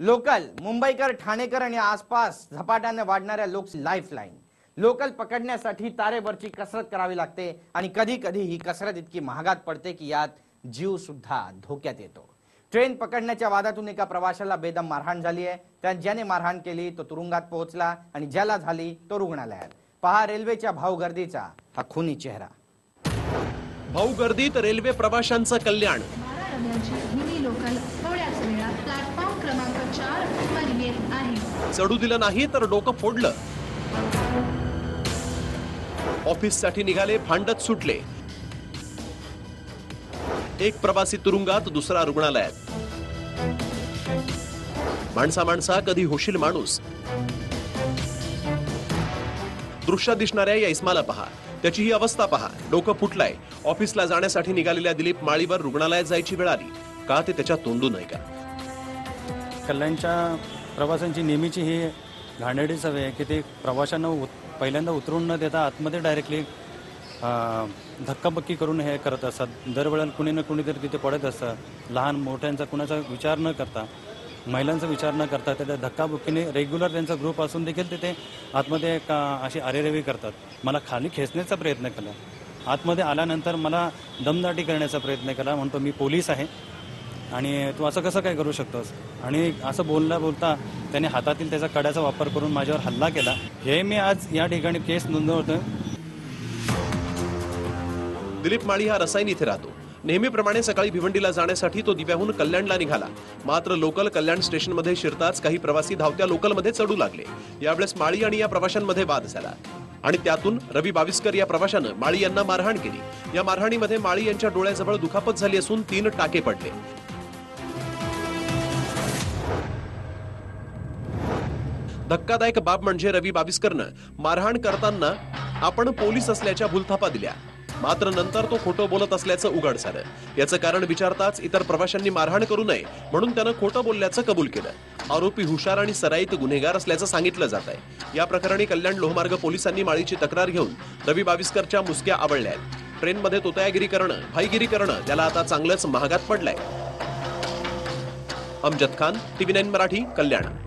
Local मुंबईकर ठाणेकर आणि आसपास झपाट्याने वाढणाऱ्या लोक लाईफ लाईन लोकल पकडण्यासाठी तारेवरची कसरत करावी लागते आणि कधी कधी ही कसरत इतकी महागात पडते की यात जीव सुद्धा धोक्यात येतो. ट्रेन पकडण्याच्या वादातून एका प्रवाशाला बेदम मारहाण झाली आहे. त्यात ज्याने मारहाण केली तो तुरुंगात पोहोचला आणि ज्याला झाली तो रुग्णालयात. पहा रेल्वेच्या भाऊगर्दीचा हा खुनी चेहरा. भाऊ गर्दीत रेल्वे प्रवाशांचं कल्याण. लोकल चढू दिलं नाही तर डोकं फोडलं. ऑफिससाठी निघाले भांडत सुटले. एक प्रवासी तुरुंगात दुसरा रुग्णालयात. माणसा माणसा कधी होशील माणूस. दृश्यात दिसणाऱ्या या इस्माला पहा. त्याची ही अवस्था पहा. डोकं फुटलंय. ऑफिसला जाण्यासाठी निघालेल्या दिलीप माळीवर रुग्णालयात जायची वेळ आली. का ते त्याच्या तोंडू आहे का कल्याणच्या प्रवाशांची नेहमीची ही घाणेरडी सवय आहे की ते प्रवाशांना उत पहिल्यांदा उतरून न देता आतमध्ये डायरेक्टली धक्काबक्की करून हे करत असतात. दरवेळेला कुणी ना कुणीतरी तिथे पडत असतं. लहान मोठ्यांचा कुणाचा विचार न करता महिलांचा विचार न करता त्या धक्काबुक्कीने रेग्युलर त्यांचा ग्रुप असून देखील तिथे आतमध्ये का अशी अरेरेवी करतात. मला खाली खेचण्याचा प्रयत्न केला. आतमध्ये आल्यानंतर मला दमदाटी करण्याचा प्रयत्न केला. म्हणतो मी पोलीस आहे. आणि तू असं कसं काय करू शकतोस? आणि असं बोलता बोलता त्याने हातातील त्याचा कड्याचा वापर करून माझ्यावर हल्ला केला. हे मी आज या ठिकाणी केस नोंदवतोय. दिलीप माळी हा रसायन इथे राहतो. नेहमीप्रमाणे सकाळी भिवंडीला जाण्यासाठी तो दिव्याहून कल्याणला निघाला. मात्र लोकल कल्याण स्टेशनमध्ये शिरताच काही प्रवासी धावत्या लोकलमध्ये चढू लागले. यावेळेस माळी आणि या प्रवाशांमध्ये वाद झाला. आणि त्यातून रवी बाविस्कर या प्रवाशानं माळी यांना मारहाण केली. या मारहाणीमध्ये माळी यांच्या डोळ्याजवळ दुखापत झाली असून तीन टाके पडले. धक्कादायक बाब म्हणजे रवी बाविस्करनं मारहाण करताना आपण पोलीस असल्याच्या भूलथापा दिल्या. मात्र नंतर तो खोटं बोलत असल्याचं उघड झालं. याचं कारण विचारताच इतर प्रवाशांनी मारहाण करू नये म्हणून त्यानं खोटं बोलल्याचं कबूल केलं. आरोपी हुशार आणि सराईत गुन्हेगार असल्याचं सांगितलं जात आहे. या प्रकरणी कल्याण लोहमार्ग पोलिसांनी माळीची तक्रार घेऊन रवी बाविस्करच्या मुसक्या आवळल्या आहेत. ट्रेनमध्ये तोतयागिरी करणं भाईगिरी करणं त्याला आता चांगलंच महागात पडलंय. Amjad Khan TV nine Marathi Kalyan.